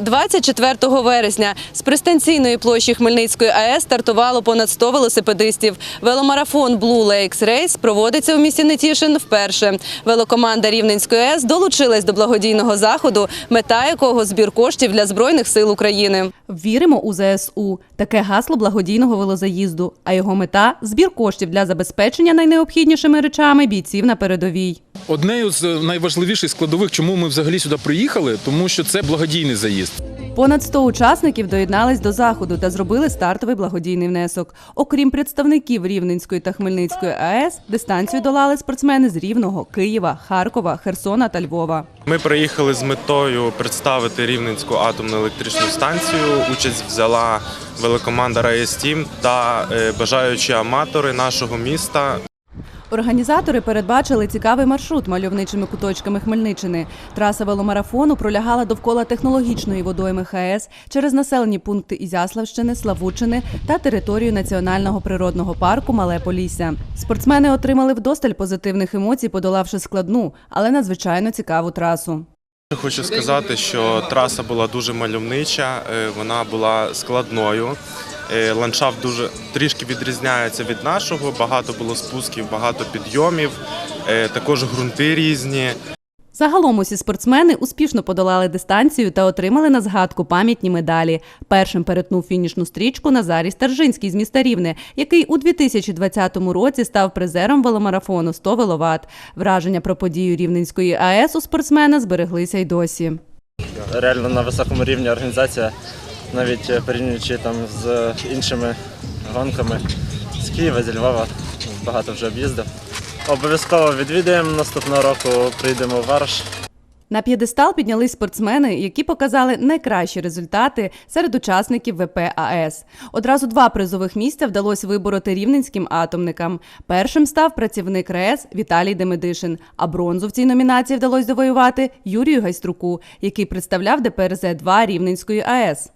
24 вересня з пристанційної площі Хмельницької АЕС стартувало понад 100 велосипедистів. Веломарафон Blue Lakes Race проводиться у місті Нетішин вперше. Велокоманда Рівненської АЕС долучилась до благодійного заходу, мета якого збір коштів для збройних сил України. Віримо у ЗСУ. Таке гасло благодійного велозаїзду. А його мета збір коштів для забезпечення найнеобхіднішими речами бійців на передовій. Однею з найважливіших складових, чому ми взагалі сюди приїхали, тому що це благодійний заїзд. Понад 100 учасників доєднались до заходу та зробили стартовий благодійний внесок. Окрім представників Рівненської та Хмельницької АЕС, дистанцію долали спортсмени з Рівного, Києва, Харкова, Херсона та Львова. Ми приїхали з метою представити Рівненську атомну електричну станцію. Участь взяла великоманда «Раєс Тім» та е, бажаючі аматори нашого міста. Організатори передбачили цікавий маршрут мальовничими куточками Хмельниччини. Траса веломарафону пролягала довкола технологічної водойми ХАЕС через населені пункти Ізяславщини, Славучини та територію національного природного парку Мале Полісся. Спортсмени отримали вдосталь позитивних емоцій, подолавши складну, але надзвичайно цікаву трасу. Хочу сказати, що траса була дуже мальовнича, е, вона була складною. Е, Ландшафт дуже трішки відрізняється від нашого. Багато було спусків, багато підйомів, е, також ґрунти різні. Загалом усі спортсмени успішно подолали дистанцію та отримали на згадку пам'ятні медалі. Першим перетнув фінішну стрічку Назарій Стержинський з міста Рівне, який у 2020 році став призером веломарафону 100 веловат. Враження про подію Рівненської АЕС у спортсмена збереглися й досі. реально на високому рівні організація, навіть е, порівнюючи там з іншими гонками з Києва, зі Львова, багато вже об'їздив. Обов'язково відвідаємо наступного року, прийдемо в Варш. На п'єдестал піднялись спортсмени, які показали найкращі результати серед учасників ВП АЕС. Одразу два призових місця вдалося вибороти рівненським атомникам. Першим став працівник РЕС Віталій Демидишин, а бронзу в цій номінації вдалося завоювати Юрію Гайструку, який представляв ДПРЗ-2 Рівненської АЕС.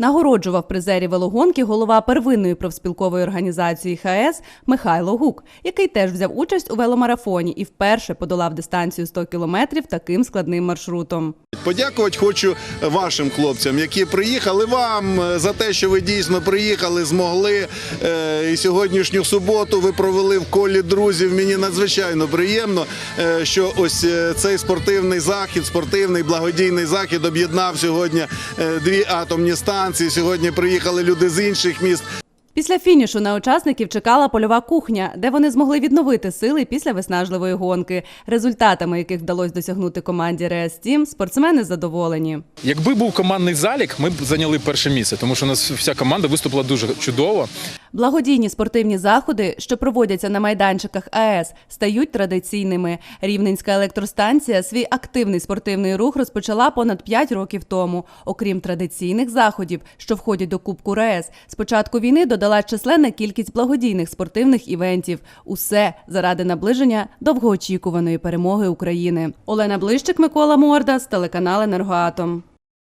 Нагороджував призерів велогонки голова первинної профспілкової організації ХАЕС Михайло Гук, який теж взяв участь у веломарафоні і вперше подолав дистанцію 100 кілометрів таким складним маршрутом. Подякувати хочу вашим хлопцям, які приїхали вам е, за те, що ви дійсно приїхали, змогли. Е, І сьогоднішню суботу ви провели в колі друзів. Мені надзвичайно приємно, е, що ось цей спортивний захід, спортивний благодійний захід об'єднав сьогодні дві атомні станції. Сьогодні приїхали люди з інших міст. Після фінішу на учасників чекала польова кухня, де вони змогли відновити сили після виснажливої гонки, результатами яких вдалося досягнути команді Реас Тім, спортсмени задоволені. Якби був командний залік, ми б зайняли перше місце, тому що у нас вся команда виступила дуже чудово. Благодійні спортивні заходи, що проводяться на майданчиках АЕС, стають традиційними. Рівненська електростанція свій активний спортивний рух розпочала понад 5 років тому. Окрім традиційних заходів, що входять до Кубку РаЕС, з початку війни додала численна кількість благодійних спортивних івентів. Усе заради наближення довгоочікуваної перемоги України. Олена Блищик, Микола Морда з телеканал Енергоатом.